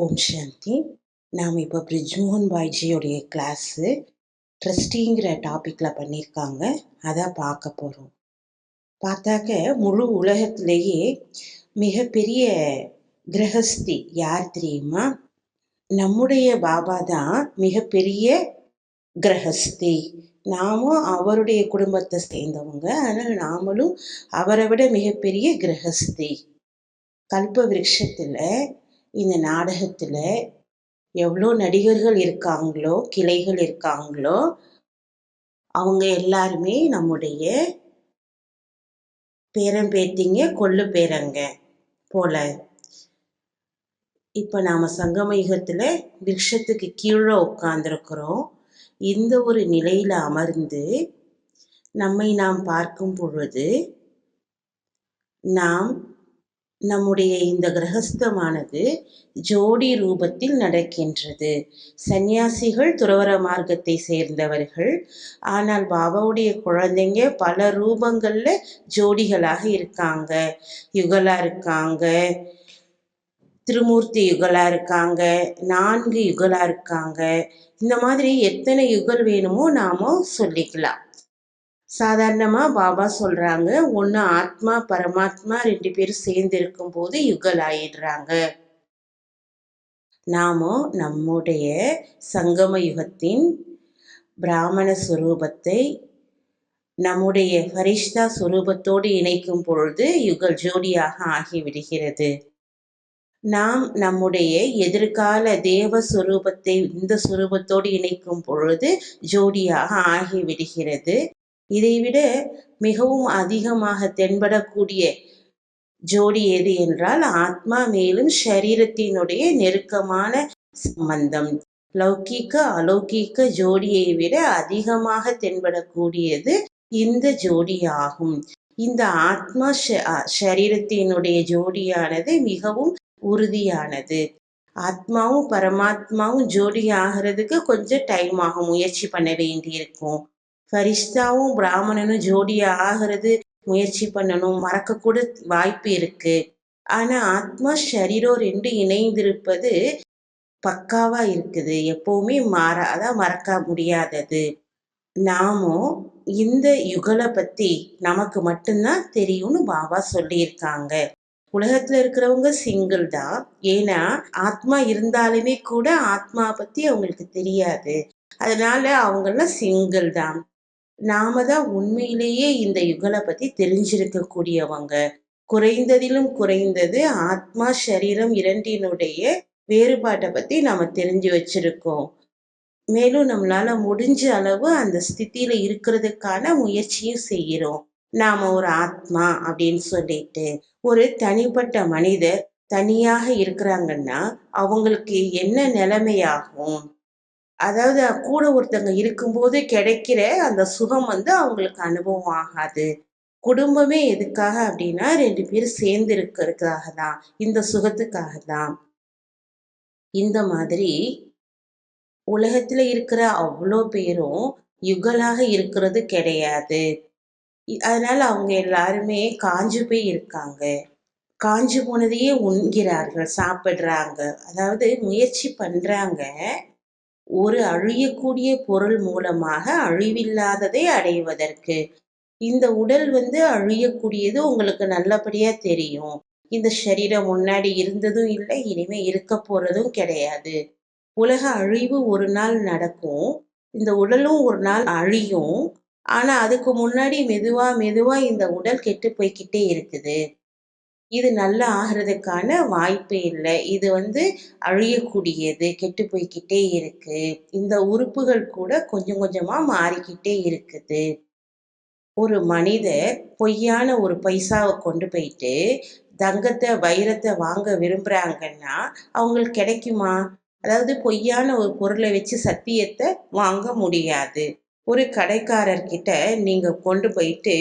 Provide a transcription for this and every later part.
ஓம் சாந்தி. நாம் இப்போ பிரிஜ்மோகன் பாய்ஜியோடைய கிளாஸு ட்ரஸ்டிங்கிற டாப்பிக்கில் பண்ணியிருக்காங்க அதை பார்க்க போகிறோம் பார்த்தாக்க முழு உலகத்திலேயே மிகப்பெரிய கிரகஸ்தி யார் தெரியுமா? நம்முடைய பாபா தான் மிகப்பெரிய கிரகஸ்தி. நாமும் அவருடைய குடும்பத்தை சேர்ந்தவங்க. ஆனால் நாமளும் அவரை விட மிகப்பெரிய கிரகஸ்தி. கல்ப விருட்சத்தில் இந்த நாடகத்தில் எவ்வளோ நடிகர்கள் இருக்காங்களோ கிளைகள் இருக்காங்களோ அவங்க எல்லாருமே நம்முடைய பேரன் பேத்திங்க கொள்ளு பேரங்க போல. இப்போ நாம் சங்கமயுகத்தில் விருஷத்துக்கு கீழே உட்காந்துருக்குறோம் இந்த ஒரு நிலையில் அமர்ந்து நம்மை நாம் பார்க்கும் பொழுது நாம் நம்முடைய இந்த கிரகஸ்தமானது ஜோடி ரூபத்தில் நடக்கின்றது. சந்நியாசிகள் துறவர மார்க்கத்தை சேர்ந்தவர்கள். ஆனால் பாபாவுடைய குழந்தைங்க பல ரூபங்களில் ஜோடிகளாக இருக்காங்க. யுகலாக இருக்காங்க. திருமூர்த்தி யுகலா இருக்காங்க. நான்கு யுகலா இருக்காங்க. இந்த மாதிரி எத்தனை யுகல் வேணுமோ நாம சொல்லிக்கலாம். சாதாரணமாக பாபா சொல்கிறாங்க ஒன்று ஆத்மா பரமாத்மா ரெண்டு பேரும் சேர்ந்து இருக்கும்போது யுகல் ஆயிடுறாங்க நாமோ நம்முடைய சங்கம யுகத்தின் பிராமண சுரூபத்தை நம்முடைய ஃபரிஷ்தா சுரூபத்தோடு இணைக்கும் பொழுது யுகல் ஜோடியாக ஆகிவிடுகிறது. நாம் நம்முடைய எதிர்கால தேவ சுரூபத்தை இந்த சுரூபத்தோடு இணைக்கும் பொழுது ஜோடியாக ஆகிவிடுகிறது. இதைவிட மிகவும் அதிகமாக தென்படக்கூடிய ஜோடி எது என்றால் ஆத்மா மேலும் சரீரத்தினுடைய நெருக்கமான சம்பந்தம். லௌகீக அலௌகீக ஜோடியை விட அதிகமாக தென்படக்கூடியது இந்த ஜோடியாகும். இந்த ஆத்மா சரீரத்தினுடைய ஜோடியானது மிகவும் உறுதியானது. ஆத்மாவும் பரமாத்மாவும் ஜோடி ஆகிறதுக்கு கொஞ்சம் டைம் ஆகும் முயற்சி பண்ண வேண்டியிருக்கும். ஃபரிஷ்தாவும் பிராமணனும் ஜோடியா ஆகிறது முயற்சி பண்ணணும். மறக்கக்கூட வாய்ப்பு இருக்கு. ஆனா ஆத்மா ஷரீரம் ரெண்டு இணைந்திருப்பது பக்காவா இருக்குது. எப்பவுமே மாறாத மறக்க முடியாதது. நாமும் இந்த யுகலை பத்தி நமக்கு மட்டும்தான் தெரியும்னு பாபா சொல்லியிருக்காங்க. உலகத்துல இருக்கிறவங்க சிங்கிள் தான். ஏன்னா ஆத்மா இருந்தாலுமே கூட ஆத்மா பத்தி அவங்களுக்கு தெரியாது. அதனால அவங்கெல்லாம் சிங்கிள் தான். நாம தான் உண்மையிலேயே இந்த யுகலை பத்தி தெரிஞ்சிருக்கக்கூடியவங்க. குறைந்ததிலும் குறைந்தது ஆத்மா சரீரம் இரண்டினுடைய வேறுபாட்டை பத்தி நாம தெரிஞ்சு வச்சிருக்கோம். மேலும் நம்மளால முடிஞ்ச அளவு அந்த ஸ்தித்தியில இருக்கிறதுக்கான முயற்சியும் செய்கிறோம் நாம ஒரு ஆத்மா அப்படின்னு சொல்லிட்டு ஒரு தனிப்பட்ட மனிதர் தனியாக இருக்கிறாங்கன்னா அவங்களுக்கு என்ன நிலைமையாகும்? அதாவது கூட ஒருத்தங்க இருக்கும்போது கிடைக்கிற அந்த சுகம் வந்து அவங்களுக்கு அனுபவம் ஆகாது குடும்பமே எதுக்காக அப்படின்னா ரெண்டு பேரும் சேர்ந்து இருக்கிறதுக்காக தான் இந்த சுகத்துக்காக தான் இந்த மாதிரி உலகத்துல இருக்கிற அவ்வளோ பேரும் யுகலாக இருக்கிறது கிடையாது. அதனால அவங்க எல்லாருமே காஞ்சு போய் இருக்காங்க. காஞ்சு போனதையே உண்கிறார்கள் சாப்பிடுறாங்க. அதாவது முயற்சி பண்றாங்க. ஒரு அழியக்கூடிய பொருள் மூலமாக அழிவில்லாததை அடைவதற்கு. இந்த உடல் வந்து அழியக்கூடியது உங்களுக்கு நல்லபடியா தெரியும். இந்த சரீரம் முன்னாடி இருந்ததும் இல்லை இனிமே இருக்க போறதும் கிடையாது. உலக அழிவு ஒரு நாள் நடக்கும். இந்த உடலும் ஒரு நாள் அழியும். ஆனா அதுக்கு முன்னாடி மெதுவா மெதுவா இந்த உடல் கெட்டு போய்கிட்டே இருக்குது. இது நல்லா ஆகிறதுக்கான வாய்ப்பே இல்லை. இது வந்து அழியக்கூடியது கெட்டு போய்கிட்டே இருக்கு. இந்த உறுப்புகள் கூட கொஞ்சம் கொஞ்சமாக மாறிக்கிட்டே இருக்குது. ஒரு மனிதர் பொய்யான ஒரு பைசாவை கொண்டு போயிட்டு தங்கத்தை வைரத்தை வாங்க விரும்புகிறாங்கன்னா அவங்களுக்கு கிடைக்குமா? அதாவது பொய்யான ஒரு பொருளை வச்சு சத்தியத்தை வாங்க முடியாது. ஒரு கடைக்காரர்கிட்ட நீங்கள் கொண்டு போயிட்டு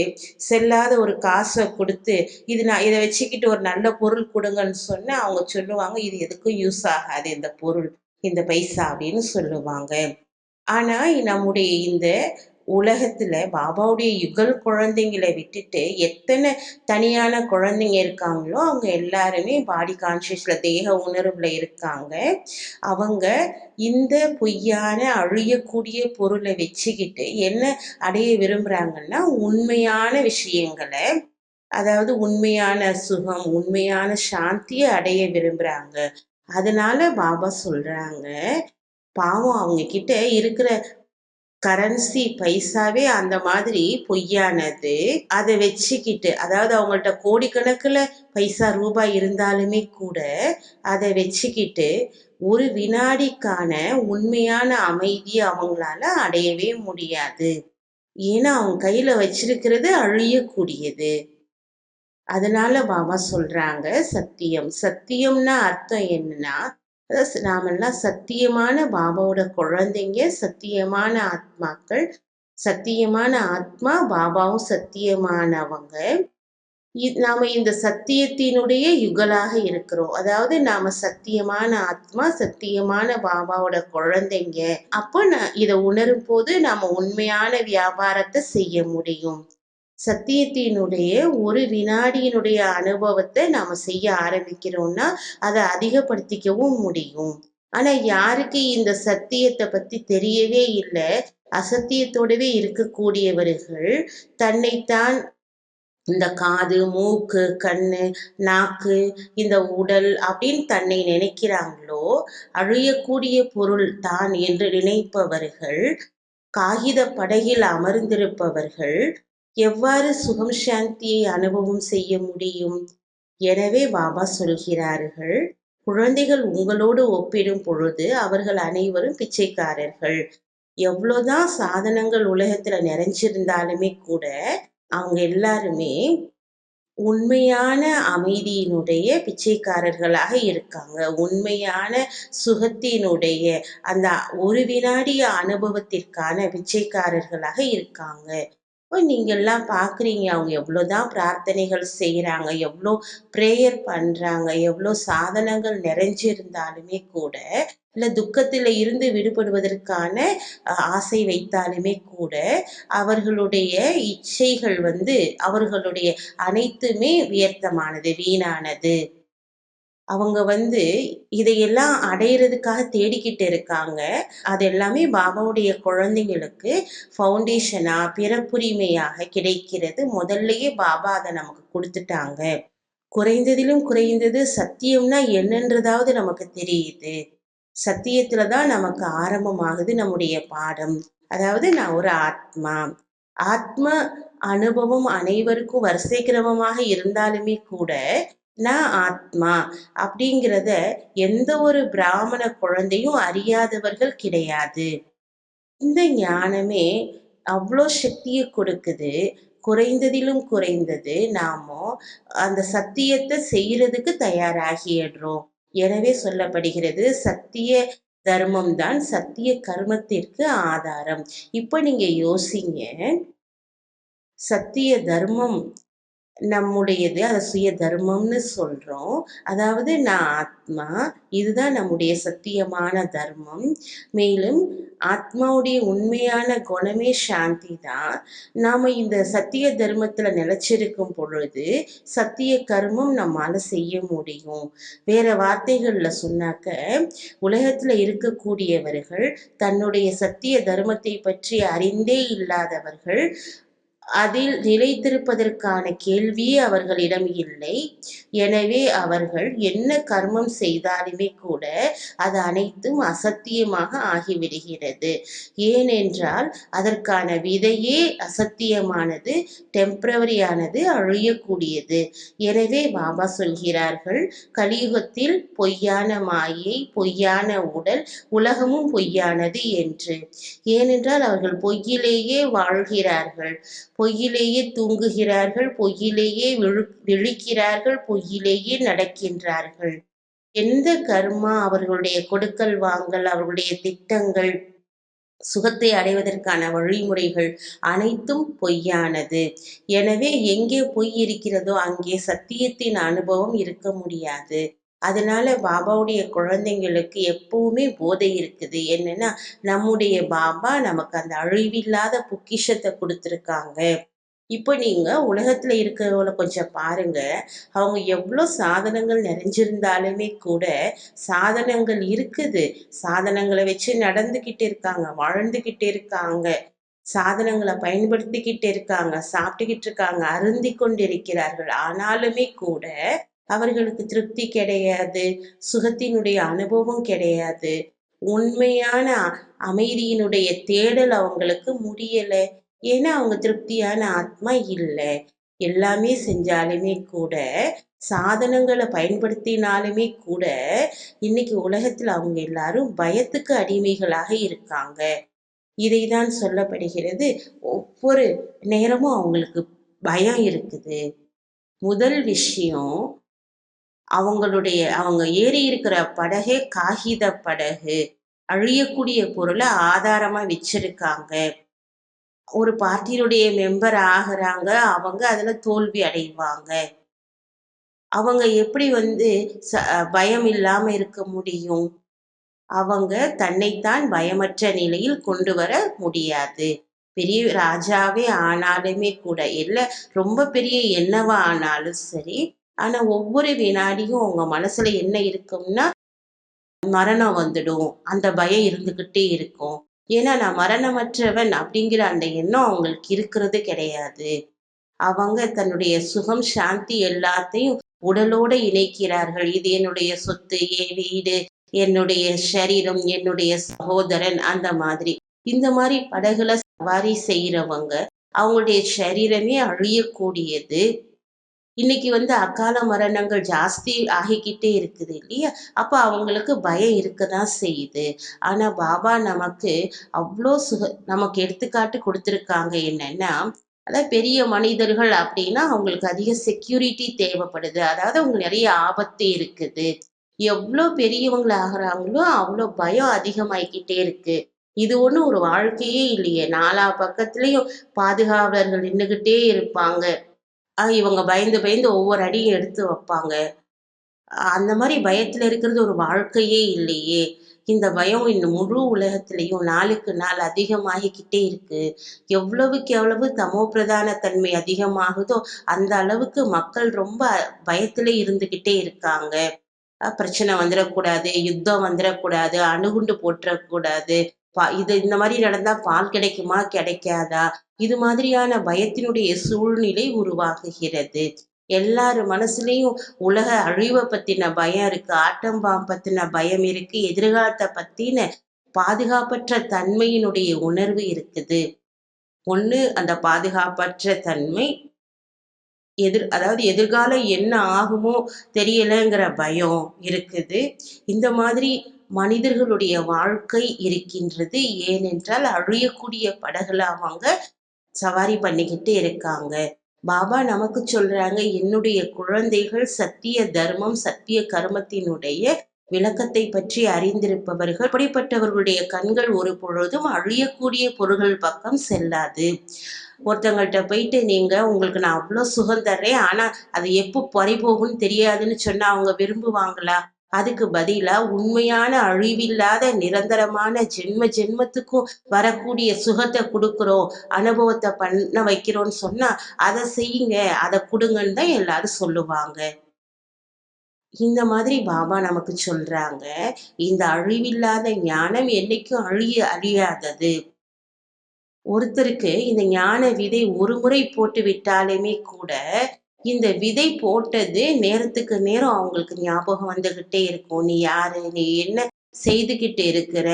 செல்லாத ஒரு காசை கொடுத்து இது நான் இதை வச்சுக்கிட்டு ஒரு நல்ல பொருள் கொடுங்கன்னு சொன்னால் அவங்க சொல்லுவாங்க இது எதுக்கும் யூஸ் ஆகாது இந்த பொருள் இந்த பைசா அப்படின்னு சொல்லுவாங்க. ஆனால் நம்முடைய இந்த உலகத்துல பாபாவுடைய யுகல் குழந்தைங்களை விட்டுட்டு எத்தனை தனியான குழந்தைங்க இருக்காங்களோ அவங்க எல்லாருமே பாடி கான்சியஸ்ல தேக உணர்வுல இருக்காங்க. அவங்க இந்த பொய்யான அழியக்கூடிய பொருளை வச்சுக்கிட்டு என்ன அடைய விரும்புறாங்கன்னா உண்மையான விஷயங்களை அதாவது உண்மையான சுகம் உண்மையான சாந்தியை அடைய விரும்புறாங்க. அதனால பாபா சொல்றாங்க பாவம் அவங்க கிட்ட இருக்கிற கரன்சி பைசாவே அந்த மாதிரி பொய்யானது. அதை வச்சுக்கிட்டு அதாவது அவங்கள்ட்ட கோடிக்கணக்கில் பைசா ரூபாய் இருந்தாலுமே கூட அதை வச்சுக்கிட்டு ஒரு வினாடிக்கான உண்மையான அமைதியை அவங்களால அடையவே முடியாது. ஏன்னா அவங்க கையில வச்சிருக்கிறது அழியக்கூடியது. அதனால பாபா சொல்றாங்க சத்தியம். சத்தியம்னா அர்த்தம் என்னன்னா நாமெல்லாம் சத்தியமான பாபாவோட குழந்தைங்க சத்தியமான ஆத்மாக்கள் சத்தியமான ஆத்மா பாபாவும் சத்தியமானவங்க. நாம இந்த சத்தியத்தினுடைய யுகலாக இருக்கிறோம். அதாவது நாம சத்தியமான ஆத்மா சத்தியமான பாபாவோட குழந்தைங்க. அப்போ நான் இதை உணரும் போது நாம உண்மையான வியாபாரத்தை செய்ய முடியும். சத்தியத்தினுடைய ஒரு வினாடியினுடைய அனுபவத்தை நாம செய்ய ஆரம்பிக்கிறோம்னா அதை அதிகப்படுத்திக்கவும் முடியும். ஆனா யாருக்கு இந்த சத்தியத்தை பத்தி தெரியவே இல்லை அசத்தியத்தோடவே இருக்கக்கூடியவர்கள் தன்னைத்தான் இந்த காது மூக்கு கண்ணு நாக்கு இந்த உடல் அப்படின்னு தன்னை நினைக்கிறாங்களோ அழியக்கூடிய பொருள் தான் என்று நினைப்பவர்கள் காகித படகில் அமர்ந்திருப்பவர்கள் எவ்வாறு சுகம் சாந்தியை அனுபவம் செய்ய முடியும்? எனவே பாபா சொல்கிறார்கள் குழந்தைகள் உங்களோடு ஒப்பிடும் பொழுது அவர்கள் அனைவரும் பிச்சைக்காரர்கள். எவ்வளோதான் சாதனங்கள் உலகத்துல நிறைஞ்சிருந்தாலுமே கூட அவங்க எல்லாருமே உண்மையான அமைதியினுடைய பிச்சைக்காரர்களாக இருக்காங்க. உண்மையான சுகத்தினுடைய அந்த ஒரு வினாடிய அனுபவத்திற்கான பிச்சைக்காரர்களாக இருக்காங்க. நீங்கள்லாம் பார்க்குறீங்க அவங்க எவ்வளோதான் பிரார்த்தனைகள் செய்கிறாங்க எவ்வளோ ப்ரேயர் பண்ணுறாங்க எவ்வளோ சாதனங்கள் நிறைஞ்சிருந்தாலுமே கூட இல்லை துக்கத்தில் இருந்து விடுபடுவதற்கான ஆசை வைத்தாலுமே கூட அவர்களுடைய இச்சைகள் வந்து அவர்களுடைய அனைத்துமே வியர்த்தமானது வீணானது. அவங்க வந்து இதையெல்லாம் அடையிறதுக்காக தேடிக்கிட்டு இருக்காங்க. அது எல்லாமே பாபாவுடைய குழந்தைங்களுக்கு ஃபவுண்டேஷனா பிறப்புரிமையாக கிடைக்கிறது. முதல்லயே பாபா அதை நமக்கு கொடுத்துட்டாங்க. குறைந்ததிலும் குறைந்தது சத்தியம்னா என்னன்றதாவது நமக்கு தெரியுது. சத்தியத்துல தான் நமக்கு ஆரம்பமாகுது நம்முடைய பாடம். அதாவது நான் ஒரு ஆத்மா. ஆத்ம அனுபவம் அனைவருக்கும் வரிசை கிரமமாக இருந்தாலுமே கூட நான் ஆத்மா அப்படிங்கிறத எந்த ஒரு பிராமண குழந்தையும் அறியாதவர்கள் கிடையாது. இந்த ஞானமே அவ்வளோ சக்தியை கொடுக்குது. குறைந்ததிலும் குறைந்தது நாமோ அந்த சத்தியத்தை செய்யறதுக்கு தயாராகிடுறோம். எனவே சொல்லப்படுகிறது சத்திய தர்மம் தான் சத்திய கர்மத்திற்கு ஆதாரம். இப்ப நீங்க யோசிங்க. சத்திய தர்மம் நம்முடையது அதை சுய தர்மம்னு சொல்கிறோம் அதாவது நான் ஆத்மா இதுதான் நம்முடைய சத்தியமான தர்மம். மேலும் ஆத்மாவுடைய உண்மையான குணமே சாந்தி தான். நாம் இந்த சத்திய தர்மத்தில் நிலச்சிருக்கும் பொழுது சத்திய கர்மம் நம்மால் செய்ய முடியும். வேற வார்த்தைகளில் சொன்னாக்க உலகத்தில் இருக்கக்கூடியவர்கள் தன்னுடைய சத்திய தர்மத்தை பற்றி அறிந்தே இல்லாதவர்கள் அதில் நிலைத்திருப்பதற்கான கேள்வியே அவர்களிடம் இல்லை. எனவே அவர்கள் என்ன கர்மம் செய்தாலுமே கூட அது அனைத்தும் அசத்தியமாக ஆகிவிடுகிறது. ஏனென்றால் அதற்கான விதையே அசத்தியமானது டெம்பரவரியானது அழியக்கூடியது. எனவே பாபா சொல்கிறார்கள் கலியுகத்தில் பொய்யான மாயை பொய்யான உடல் உலகமும் பொய்யானது என்று. ஏனென்றால் அவர்கள் பொய்யிலேயே வாழ்கிறார்கள். பொய்யிலேயே தூங்குகிறார்கள் பொய்யிலேயே விழு விழிக்கிறார்கள் பொய்யிலேயே நடக்கின்றார்கள். எந்த கர்மா அவர்களுடைய கொடுக்கல் வாங்கல் அவர்களுடைய திட்டங்கள் சுகத்தை அடைவதற்கான வழிமுறைகள் அனைத்தும் பொய்யானது. எனவே எங்கே பொய் இருக்கிறதோ அங்கே சத்தியத்தின் அனுபவம் இருக்க முடியாது. அதனால பாபாவுடைய குழந்தைங்களுக்கு எப்பவுமே போதை இருக்குது. என்னன்னா நம்முடைய பாபா நமக்கு அந்த அழிவில்லாத பொக்கிஷத்தை கொடுத்துருக்காங்க. இப்போ நீங்கள் உலகத்தில் இருக்கிறவங்கள கொஞ்சம் பாருங்க. அவங்க எவ்வளோ சாதனங்கள் நிறைஞ்சிருந்தாலுமே கூட சாதனங்கள் இருக்குது. சாதனங்களை வச்சு நடந்துக்கிட்டு இருக்காங்க வாழ்ந்துக்கிட்டு இருக்காங்க. சாதனங்களை பயன்படுத்திக்கிட்டு இருக்காங்க சாப்பிட்டுக்கிட்டு இருக்காங்க அருந்தி கொண்டிருக்கிறார்கள். ஆனாலுமே கூட அவர்களுக்கு திருப்தி கிடையாது சுகத்தினுடைய அனுபவம் கிடையாது. உண்மையான அமைதியினுடைய தேடல் அவங்களுக்கு முடியல. ஏன்னா அவங்க திருப்தியான ஆத்மா இல்லை. எல்லாமே செஞ்சாலுமே கூட சாதனங்களை பயன்படுத்தினாலுமே கூட இன்னைக்கு உலகத்தில் அவங்க எல்லாரும் பயத்துக்கு அடிமைகளாக இருக்காங்க. இதை தான் சொல்லப்படுகிறது. ஒவ்வொரு நேரமும் அவங்களுக்கு பயம் இருக்குது. முதல் விஷயம் அவங்களுடைய அவங்க ஏறி இருக்கிற படகே காகித படகு. அழியக்கூடிய பொருளை ஆதாரமா வச்சிருக்காங்க. ஒரு பார்ட்டியினுடைய மெம்பர் ஆகுறாங்க அவங்க அதுல தோல்வி அடைவாங்க. அவங்க எப்படி வந்து ச பயம் இல்லாம இருக்க முடியும்? அவங்க தன்னைத்தான் பயமற்ற நிலையில் கொண்டு வர முடியாது. பெரிய ராஜாவே ஆனாலுமே கூட இல்லை ரொம்ப பெரிய என்னவா ஆனாலும் சரி ஆனா ஒவ்வொரு வினாடியும் அவங்க மனசுல என்ன இருக்கும்னா மரணம் வந்துடும். அந்த பயம் இருந்துகிட்டே இருக்கும். ஏன்னா நான் மரணமற்றவன் அப்படிங்கிற அந்த எண்ணம் அவங்களுக்கு இருக்கிறது கிடையாது. அவங்க தன்னுடைய சுகம் சாந்தி எல்லாத்தையும் உடலோட இணைக்கிறார்கள். இது என்னுடைய சொத்து என் வீடு என்னுடைய சரீரம் என்னுடைய சகோதரன் அந்த மாதிரி. இந்த மாதிரி படகுல சவாரி செய்யறவங்க அவங்களுடைய சரீரமே அழியக்கூடியது. இன்னைக்கு வந்து அகால மரணங்கள் ஜாஸ்தி ஆகிக்கிட்டே இருக்குது இல்லையா? அப்போ அவங்களுக்கு பயம் இருக்க தான் செய்யுது. ஆனால் பாபா நமக்கு அவ்வளோ சுக நமக்கு எடுத்துக்காட்டு கொடுத்துருக்காங்க என்னன்னா அதாவது பெரிய மனிதர்கள் அப்படின்னா அவங்களுக்கு அதிக செக்யூரிட்டி தேவைப்படுது. அதாவது அவங்களுக்கு நிறைய ஆபத்து இருக்குது. எவ்வளோ பெரியவங்களாகிறாங்களோ அவ்வளோ பயம் அதிகமாயிக்கிட்டே இருக்கு. இது ஒன்றும் ஒரு வாழ்க்கையே இல்லையே. நாலா பக்கத்துலேயும் பாதுகாவலர்கள் நின்றுக்கிட்டே இருப்பாங்க. இவங்க பயந்து பயந்து ஒவ்வொரு அடியும் எடுத்து வைப்பாங்க. அந்த மாதிரி பயத்தில் இருக்கிறது ஒரு வாழ்க்கையே இல்லையே. இந்த பயம் இந்த முழு உலகத்திலையும் நாளுக்கு நாள் அதிகமாகிக்கிட்டே இருக்கு. எவ்வளவுக்கு எவ்வளவு தமோ பிரதான தன்மை அதிகமாகுதோ அந்த அளவுக்கு மக்கள் ரொம்ப பயத்துல இருந்துகிட்டே இருக்காங்க. பிரச்சனை வந்துடக்கூடாது யுத்தம் வந்துடக்கூடாது அணுகுண்டு போட்டுறக்கூடாது பா இது இந்த மாதிரி நடந்தா பால் கிடைக்குமா? கிடைக்காதா? இது மாதிரியான பயத்தினுடைய சூழ்நிலை உருவாகுகிறது. எல்லார் மனசுலயும் உலக அழிவை பத்தின பயம் இருக்கு ஆட்டம்பாம் பத்தின பயம் இருக்கு எதிர்காலத்தை பத்தின பாதுகாப்பற்ற தன்மையினுடைய உணர்வு இருக்குது. ஒண்ணு அந்த பாதுகாப்பற்ற தன்மை எதிர் அதாவது எதிர்காலம் என்ன ஆகுமோ தெரியலைங்கிற பயம் இருக்குது. இந்த மாதிரி மனிதர்களுடைய வாழ்க்கை இருக்கின்றது. ஏனென்றால் அழியக்கூடிய படகுல அவங்க சவாரி பண்ணிக்கிட்டு இருக்காங்க. பாபா நமக்கு சொல்றாங்க என்னுடைய குழந்தைகள் சத்திய தர்மம் சத்திய கர்மத்தினுடைய விளக்கத்தை பற்றி அறிந்திருப்பவர்கள். அப்படிப்பட்டவர்களுடைய கண்கள் ஒரு பொழுதும் அழியக்கூடிய பொருள்கள் பக்கம் செல்லாது. ஒருத்தங்கள்ட்ட போயிட்டு நீங்க உங்களுக்கு நான் அவ்வளோ சுகம் தர்றேன் ஆனா அது எப்போ பறிபோகும்னு தெரியாதுன்னு சொன்னா அவங்க விரும்புவாங்களா? அதுக்கு பதிலா உண்மையான அழிவில்லாத நிரந்தரமான ஜென்ம ஜென்மத்துக்கும் வரக்கூடிய சுகத்தை கொடுக்குறோம் அனுபவத்தை பண்ண வைக்கிறோம்னு சொன்னா அதை செய்யுங்க அதை கொடுங்கன்னு தான் எல்லாரும் சொல்லுவாங்க. இந்த மாதிரி பாபா நமக்கு சொல்றாங்க இந்த அழிவில்லாத ஞானம் என்னைக்கும் அழிய அழியாதது. ஒருத்தருக்கு இந்த ஞான விதை ஒரு முறை போட்டு விட்டாலுமே கூட இந்த விதை போட்டது நேரத்துக்கு நேரம் அவங்களுக்கு ஞாபகம் வந்துகிட்டே இருக்கும். நீ யாரு? நீ என்ன செய்துகிட்டு இருக்கிற?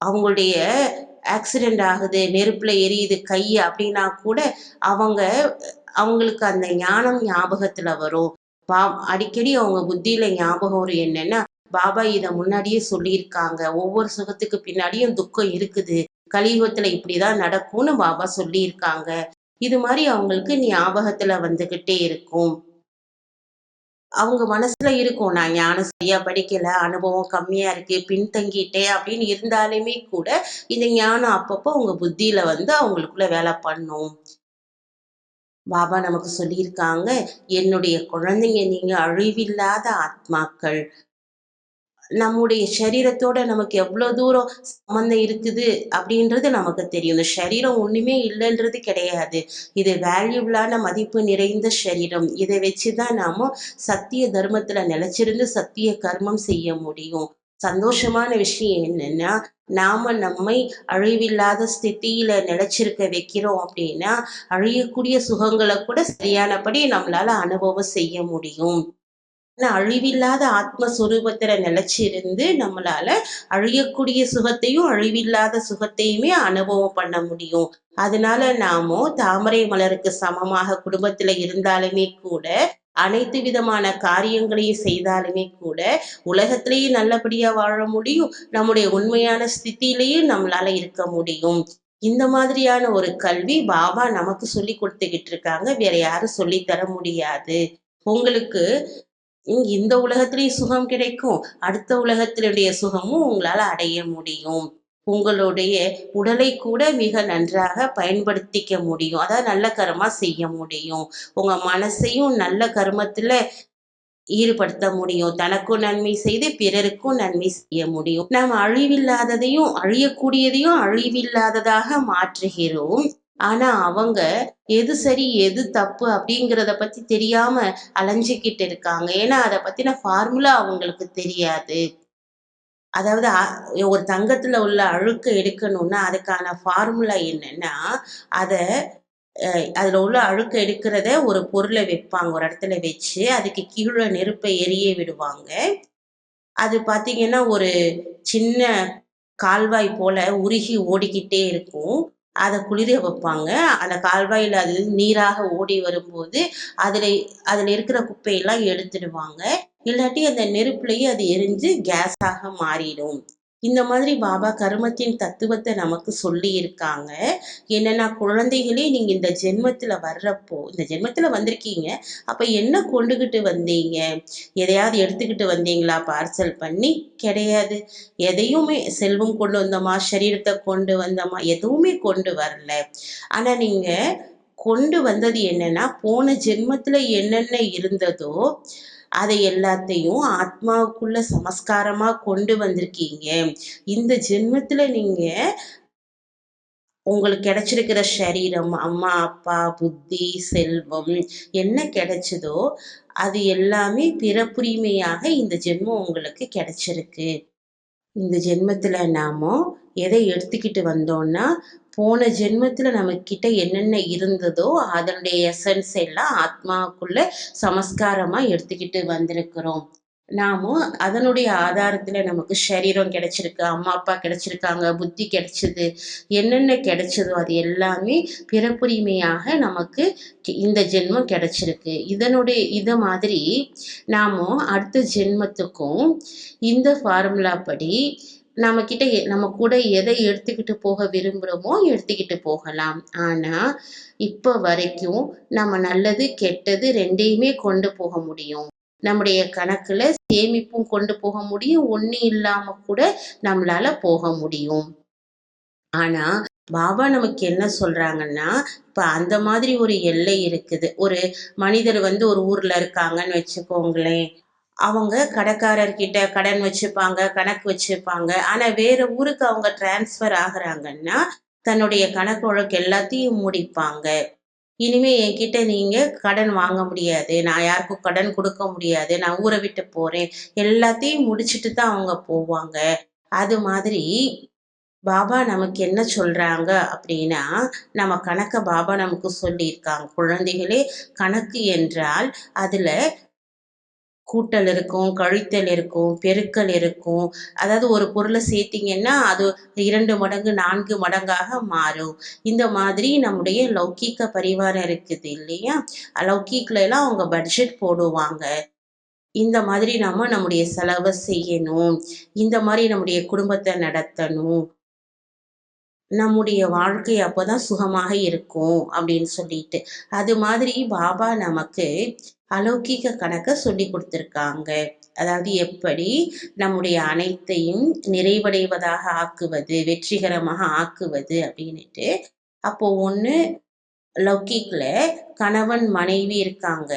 அவங்களுடைய ஆக்சிடென்ட் ஆகுது நெருப்புல எரியுது கை அப்படின்னா கூட அவங்க அவங்களுக்கு அந்த ஞானம் ஞாபகத்துல வரும். பா அடிக்கடி அவங்க புத்தியில ஞாபகம் வரும். என்னன்னா பாபா இதை முன்னாடியே சொல்லியிருக்காங்க. ஒவ்வொரு சுகத்துக்கு பின்னாடியும் துக்கம் இருக்குது. கலியுகத்துல இப்படிதான் நடக்கும்னு பாபா சொல்லியிருக்காங்க. இது மாதிரி அவங்களுக்கு ஞாபகத்துல வந்துகிட்டே இருக்கும். அவங்க மனசுல இருக்கும் நான் ஞானம் சரியா படிக்கல அனுபவம் கம்மியா இருக்கு பின்தங்கிட்டேன் அப்படின்னு இருந்தாலுமே கூட இந்த ஞானம் அப்பப்போ அவங்க புத்தியில வந்து அவங்களுக்குள்ள வேலை பண்ணும். பாபா நமக்கு சொல்லியிருக்காங்க என்னுடைய குழந்தைங்க நீங்க அழிவில்லாத ஆத்மாக்கள் நம்முடைய சரீரத்தோட நமக்கு எவ்வளோ தூரம் சம்மந்தம் இருக்குது அப்படின்றது நமக்கு தெரியும். இந்த சரீரம் ஒன்றுமே இல்லைன்றது கிடையாது. இது வேல்யூபிளான மதிப்பு நிறைந்த சரீரம். இதை வச்சு தான் நாம் சத்திய தர்மத்தில் நிலச்சிருந்து சத்திய கர்மம் செய்ய முடியும். சந்தோஷமான விஷயம் என்னன்னா நாம நம்மை அழிவில்லாத ஸ்தித்தியில நிலைச்சிருக்க வைக்கிறோம் அப்படின்னா அழியக்கூடிய சுகங்களை கூட சரியானபடி நம்மளால அனுபவம் செய்ய முடியும். ஆனா அழிவில்லாத ஆத்மஸ்வரூபத்துல நிலைச்சிருந்து நம்மளால அழியக்கூடிய சுகத்தையும் அழிவில்லாத சுகத்தையுமே அனுபவம் பண்ண முடியும். அதனால நாமோ தாமரை மலருக்கு சமமாக குடும்பத்துல இருந்தாலுமே கூட அனைத்து விதமான காரியங்களையும் செய்தாலுமே கூட உலகத்திலேயே நல்லபடியா வாழ முடியும் நம்முடைய உண்மையான ஸ்தித்திலையும் நம்மளால இருக்க முடியும். இந்த மாதிரியான ஒரு கல்வி பாபா நமக்கு சொல்லி கொடுத்துக்கிட்டு இருக்காங்க. வேற யாரும் சொல்லி தர முடியாது. உங்களுக்கு இந்த உலகத்திலேயும் சுகம் கிடைக்கும். அடுத்த உலகத்தினுடைய சுகமும் உங்களால் அடைய முடியும். உங்களுடைய உடலை கூட மிக நன்றாக பயன்படுத்திக்க முடியும். அதாவது நல்ல கர்மா செய்ய முடியும். உங்க மனசையும் நல்ல கர்மத்துல ஈடுபடுத்த முடியும். தனக்கும் நன்மை செய்து பிறருக்கும் நன்மை செய்ய முடியும். நாம் அழிவில்லாததையும் அழியக்கூடியதையும் அழிவில்லாததாக மாற்றுகிறோம். ஆனா அவங்க எது சரி எது தப்பு அப்படிங்கிறத பத்தி தெரியாம அலைஞ்சிக்கிட்டு இருக்காங்க. ஏன்னா அதை பத்தின ஃபார்முலா அவங்களுக்கு தெரியாது. அதாவது ஒரு தங்கத்துல உள்ள அழுக்க எடுக்கணும்னா அதுக்கான ஃபார்முலா என்னன்னா அதை அதில் உள்ள அழுக்க எடுக்கிறத ஒரு பொருளை வைப்பாங்க. ஒரு இடத்துல வச்சு அதுக்கு கீழே நெருப்பை எரிய விடுவாங்க. அது பார்த்தீங்கன்னா ஒரு சின்ன கால்வாய் போல உருகி ஓடிக்கிட்டே இருக்கும். அதை குளிர வைப்பாங்க. அந்த கால்வாயில் அது நீராக ஓடி வரும்போது அதில் அதில் இருக்கிற குப்பையெல்லாம் எடுத்துடுவாங்க. இல்லாட்டி அந்த நெருப்புலையே அது எரிஞ்சு கேஸாக மாறிடும். இந்த மாதிரி பாபா கருமத்தின் தத்துவத்தை நமக்கு சொல்லி இருக்காங்க என்னன்னா குழந்தைகளே நீங்கள் இந்த ஜென்மத்தில் வர்றப்போ இந்த ஜென்மத்தில் வந்திருக்கீங்க. அப்போ என்ன கொண்டுகிட்டு வந்தீங்க? எதையாவது எடுத்துக்கிட்டு வந்தீங்களா? பார்சல் பண்ணி? கிடையாது. எதையுமே செல்வம் கொண்டு வந்தோமா? சரீரத்தை கொண்டு வந்தோமா? எதுவுமே கொண்டு வரல. ஆனா நீங்க கொண்டு வந்தது என்னன்னா போன ஜென்மத்துல என்னென்ன இருந்ததோ அதை எல்லாத்தையும் ஆத்மாவுக்குள்ள சமஸ்காரமா கொண்டு வந்திருக்கீங்க. இந்த ஜென்மத்துல நீங்க உங்களுக்கு கிடைச்சிருக்கிற சரீரம் அம்மா அப்பா புத்தி செல்வம் என்ன கிடைச்சதோ அது எல்லாமே பிறப்புரிமையாக இந்த ஜென்மம் உங்களுக்கு கிடைச்சிருக்கு. இந்த ஜென்மத்தில் நாம எதை எடுத்துக்கிட்டு வந்தோம்னா போன ஜென்மத்தில் நம்மக்கிட்ட என்னென்ன இருந்ததோ அதனுடைய எசன்ஸ் எல்லாம் ஆத்மாவுக்குள்ள சமஸ்காரமாக எடுத்துக்கிட்டு வந்திருக்கிறோம். நாமும் அதனுடைய ஆதாரத்தில் நமக்கு சரீரம் கிடைச்சிருக்கு அம்மா அப்பா கிடைச்சிருக்காங்க புத்தி கிடைச்சது என்னென்ன கிடைச்சதோ அது எல்லாமே பிறப்புரிமையாக நமக்கு இந்த ஜென்மம் கிடைச்சிருக்கு. இதனுடைய இதை மாதிரி நாமும் அடுத்த ஜென்மத்துக்கும் இந்த ஃபார்முலா படி நம்ம கிட்ட நம்ம கூட எதை எடுத்துக்கிட்டு போக விரும்புகிறோமோ எடுத்துக்கிட்டு போகலாம். ஆனால் இப்போ வரைக்கும் நம்ம நல்லது கெட்டது ரெண்டையுமே கொண்டு போக முடியும். நம்முடைய கணக்குல சேமிப்பும் கொண்டு போக முடியும் ஒன்றும் இல்லாம கூட நம்மளால போக முடியும். ஆனா பாபா நமக்கு என்ன சொல்றாங்கன்னா இப்ப அந்த மாதிரி ஒரு எல்லை இருக்குது. ஒரு மனிதர் வந்து ஒரு ஊர்ல இருக்காங்கன்னு வச்சுக்கோங்களேன். அவங்க கடைக்காரர்கிட்ட கடன் வச்சுப்பாங்க கணக்கு வச்சுப்பாங்க. ஆனா வேற ஊருக்கு அவங்க டிரான்ஸ்ஃபர் ஆகுறாங்கன்னா தன்னுடைய கணக்கு வழக்கு எல்லாத்தையும் முடிப்பாங்க. இனிமே என்கிட்ட நீங்க கடன் வாங்க முடியாது. நான் யாருக்கும் கடன் கொடுக்க முடியாது. நான் ஊரை விட்டு போறேன். எல்லாத்தையும் முடிச்சுட்டு தான் அவங்க போவாங்க. அது மாதிரி பாபா நமக்கு என்ன சொல்றாங்க அப்படின்னா நம்ம கணக்கை பாபா நமக்கு சொல்லியிருக்காங்க. குழந்தைகளே கணக்கு என்றால் அதுல கூட்டல் இருக்கும் கழித்தல் இருக்கும் பெருக்கல் இருக்கும். அதாவது ஒரு பொருளை சேர்த்திங்கன்னா அது இரண்டு மடங்கு நான்கு மடங்காக மாறும். இந்த மாதிரி நம்முடைய லௌகீக பரிவாரம் இருக்குது இல்லையா? லௌகீக்ல எல்லாம் அவங்க பட்ஜெட் போடுவாங்க. இந்த மாதிரி நாம நம்முடைய செலவை செய்யணும். இந்த மாதிரி நம்முடைய குடும்பத்தை நடத்தணும். நம்முடைய வாழ்க்கை அப்போதான் சுகமாக இருக்கும் அப்படின்னு சொல்லிட்டு. அது மாதிரி பாபா நமக்கு அலௌகிக கணக்கை சொல்லி கொடுத்துருக்காங்க. அதாவது எப்படி நம்முடைய அனைத்தையும் நிறைவடைவதாக ஆக்குவது வெற்றிகரமாக ஆக்குவது அப்படின்ட்டு அப்போ ஒன்று லௌகிக்கில் கணவன் மனைவி இருக்காங்க.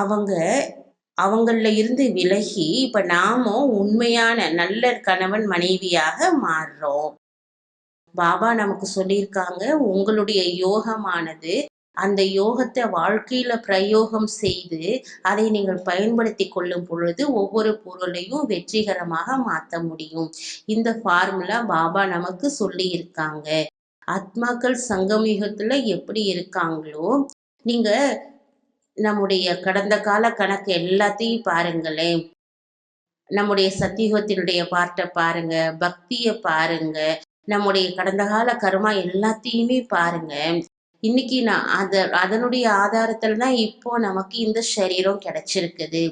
அவங்க அவங்கள இருந்து விலகி இப்போ நாமும் உண்மையான நல்ல கணவன் மனைவியாக மாறுறோம். பாபா நமக்கு சொல்லியிருக்காங்க உங்களுடைய யோகமானது அந்த யோகத்தை வாழ்க்கையில பிரயோகம் செய்து அதை நீங்கள் பயன்படுத்தி கொள்ளும் பொழுது ஒவ்வொரு பொருளையும் வெற்றிகரமாக மாற்ற முடியும். இந்த ஃபார்முலா பாபா நமக்கு சொல்லி இருக்காங்க ஆத்மாக்கள் சங்கமிகத்துல எப்படி இருக்காங்களோ நீங்க நம்முடைய கடந்த கால கணக்கு எல்லாத்தையும் பாருங்களேன். நம்முடைய சத்தியுகத்தினுடைய பார்ட்டை பாருங்க பக்தியை பாருங்க நம்முடைய கடந்த கால கர்மா எல்லாத்தையுமே பாருங்க. இன்னைக்கு நான் அத அதனுடைய ஆதாரத்துல தான் இப்போ நமக்கு இந்த சரீரம் கிடைச்சிருக்குது.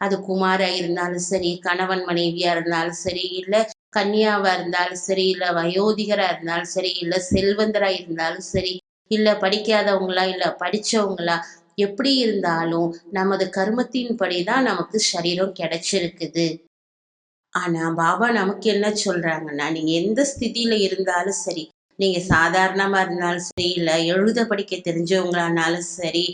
அது குமாரா இருந்தாலும் சரி கணவன் மனைவியா இருந்தாலும் சரி இல்ல கன்னியாவா இருந்தாலும் சரி இல்ல வயோதிகரா இருந்தாலும் சரி இல்ல செல்வந்தரா இருந்தாலும் சரி இல்ல படிக்காதவங்களா இல்ல படிச்சவங்களா எப்படி இருந்தாலும் நமது கர்மத்தின்படி தான் நமக்கு சரீரம் கிடைச்சிருக்குது. ஆனா பாபா நமக்கு என்ன சொல்றாங்கன்னா நீங்க எந்த ஸ்திதியில இருந்தாலும் சரி நீங்க சாதாரணமா இருந்தாலும் சரி இல்லை எழுத படிக்க தெரிஞ்சவங்களானாலும் சரி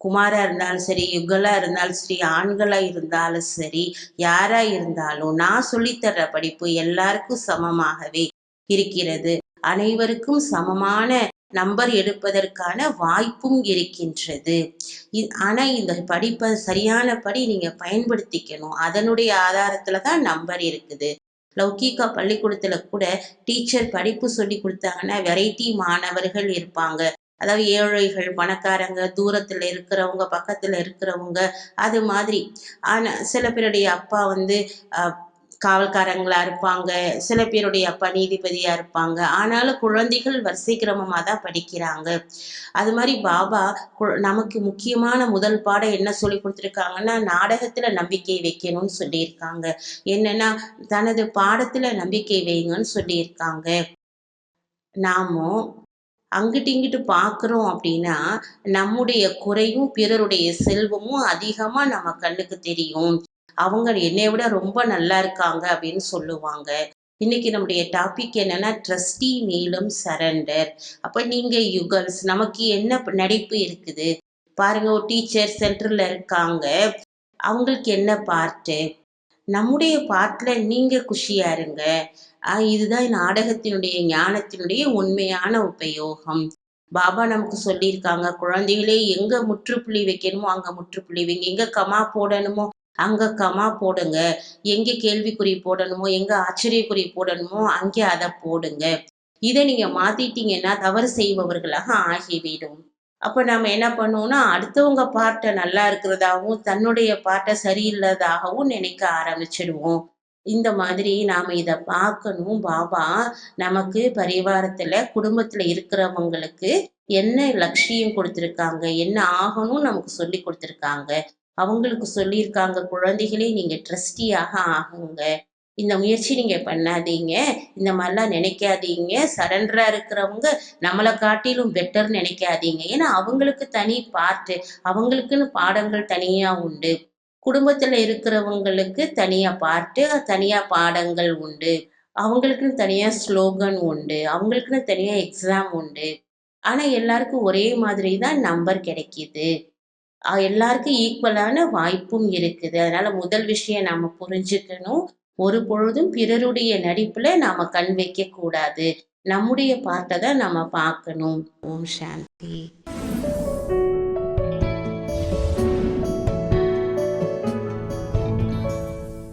குமாரா இருந்தாலும் சரி யுகலாக இருந்தாலும் சரி ஆண்களா இருந்தாலும் சரி யாரா இருந்தாலும் நான் சொல்லித்தர்ற படிப்பு எல்லாருக்கும் சமமாகவே இருக்கிறது. அனைவருக்கும் சமமான நம்பர் எடுப்பதற்கான வாய்ப்பும் இருக்கின்றது. ஆனா இந்த படிப்பை சரியான படி நீங்க பயன்படுத்திக்கணும். அதனுடைய ஆதாரத்துல தான் நம்பர் இருக்குது. லௌகிகா பள்ளிக்கூடத்துல கூட டீச்சர் படிப்பு சொல்லி கொடுத்தாங்கன்னா வெரைட்டி மாணவர்கள் இருப்பாங்க. அதாவது ஏழைகள் பணக்காரங்க தூரத்துல இருக்கிறவங்க பக்கத்துல இருக்கிறவங்க அது மாதிரி. ஆனா சில பேருடைய அப்பா வந்து காவல்காரங்களா இருப்பாங்க. சில பேருடைய அப்பா நீதிபதியா இருப்பாங்க. ஆனாலும் குழந்தைகள் வரிசை கிரமமா தான் படிக்கிறாங்க. அது மாதிரி பாபா கு- நமக்கு முக்கியமான முதல் பாடம் என்ன சொல்லி கொடுத்துருக்காங்கன்னா நாடகத்துல நம்பிக்கை வைக்கணும்னு சொல்லியிருக்காங்க. என்னன்னா தனது பாடத்துல நம்பிக்கை வைங்கன்னு சொல்லியிருக்காங்க. நாமும் அங்கிட்டு இங்கிட்டு பார்க்குறோம் அப்படின்னா நம்முடைய குறையும் பிறருடைய செல்வமும் அதிகமாக நம்ம கண்ணுக்கு தெரியும். அவங்க என்னை விட ரொம்ப நல்லா இருக்காங்க அப்படின்னு சொல்லுவாங்க. இன்னைக்கு நம்முடைய டாபிக் என்னன்னா ட்ரஸ்டி நீளம் சரண்டர் அப்ப நீங்க யுகல்ஸ் நமக்கு என்ன நடிப்பு இருக்குது? பாருங்க ஒரு டீச்சர் சென்டர்ல இருக்காங்க. அவங்களுக்கு என்ன பார்ட்டு நம்முடைய பார்ட்ல நீங்க குஷியா இருங்க. ஆஹ் இதுதான் நாடகத்தினுடைய ஞானத்தினுடைய உண்மையான உபயோகம். பாபா நமக்கு சொல்லியிருக்காங்க குழந்தைகளே எங்க முற்றுப்புள்ளி வைக்கணுமோ அங்க முற்றுப்புள்ளி வைங்க. எங்க கமா போடணுமோ அங்க கமா போடுங்க. எங்க கேள்விக்குறி போடணுமோ எங்க ஆச்சரியக்குறி போடணுமோ அங்கே அதை போடுங்க. இதை நீங்க மாத்திட்டீங்கன்னா தவறு செய்பவர்களாக ஆகிவிடும். அப்ப நம்ம என்ன பண்ணுவோம்னா அடுத்தவங்க பாட்டை நல்லா இருக்கிறதாகவும் தன்னுடைய பாட்டை சரியில்லாதாகவும் நினைக்க ஆரம்பிச்சிடுவோம். இந்த மாதிரி நாம இத பார்க்கணும். பாபா நமக்கு பரிவாரத்துல குடும்பத்துல இருக்கிறவங்களுக்கு என்ன லட்சியம் கொடுத்திருக்காங்க? என்ன ஆகணும் நமக்கு சொல்லி கொடுத்திருக்காங்க? அவங்களுக்கு சொல்லியிருக்காங்க குழந்தைகளே நீங்கள் ட்ரஸ்டியாக ஆகுங்க. இந்த முயற்சி நீங்கள் பண்ணாதீங்க. இந்த மாதிரிலாம் நினைக்காதீங்க. சரண்டராக இருக்கிறவங்க நம்மளை காட்டிலும் பெட்டர் நினைக்காதீங்க. ஏன்னா அவங்களுக்கு தனி பார்ட்டு அவங்களுக்குன்னு பாடங்கள் தனியாக உண்டு. குடும்பத்தில் இருக்கிறவங்களுக்கு தனியாக பார்ட்டு தனியாக பாடங்கள் உண்டு. அவங்களுக்குன்னு தனியாக ஸ்லோகன் உண்டு. அவங்களுக்குன்னு தனியாக எக்ஸாம் உண்டு. ஆனால் எல்லாருக்கும் ஒரே மாதிரி தான் நம்பர் கிடைக்கிது. எல்லாருக்கும் ஈக்குவலான வாய்ப்பும் இருக்குது. அதனால முதல் விஷயம் நாம புரிஞ்சுக்கணும். ஒரு பொழுதும் பிறருடைய நடிப்புல நாம கண் வைக்க கூடாது நம்முடைய பார்ட்டை தான் நம்ம பார்க்கணும். ஓம் சாந்தி.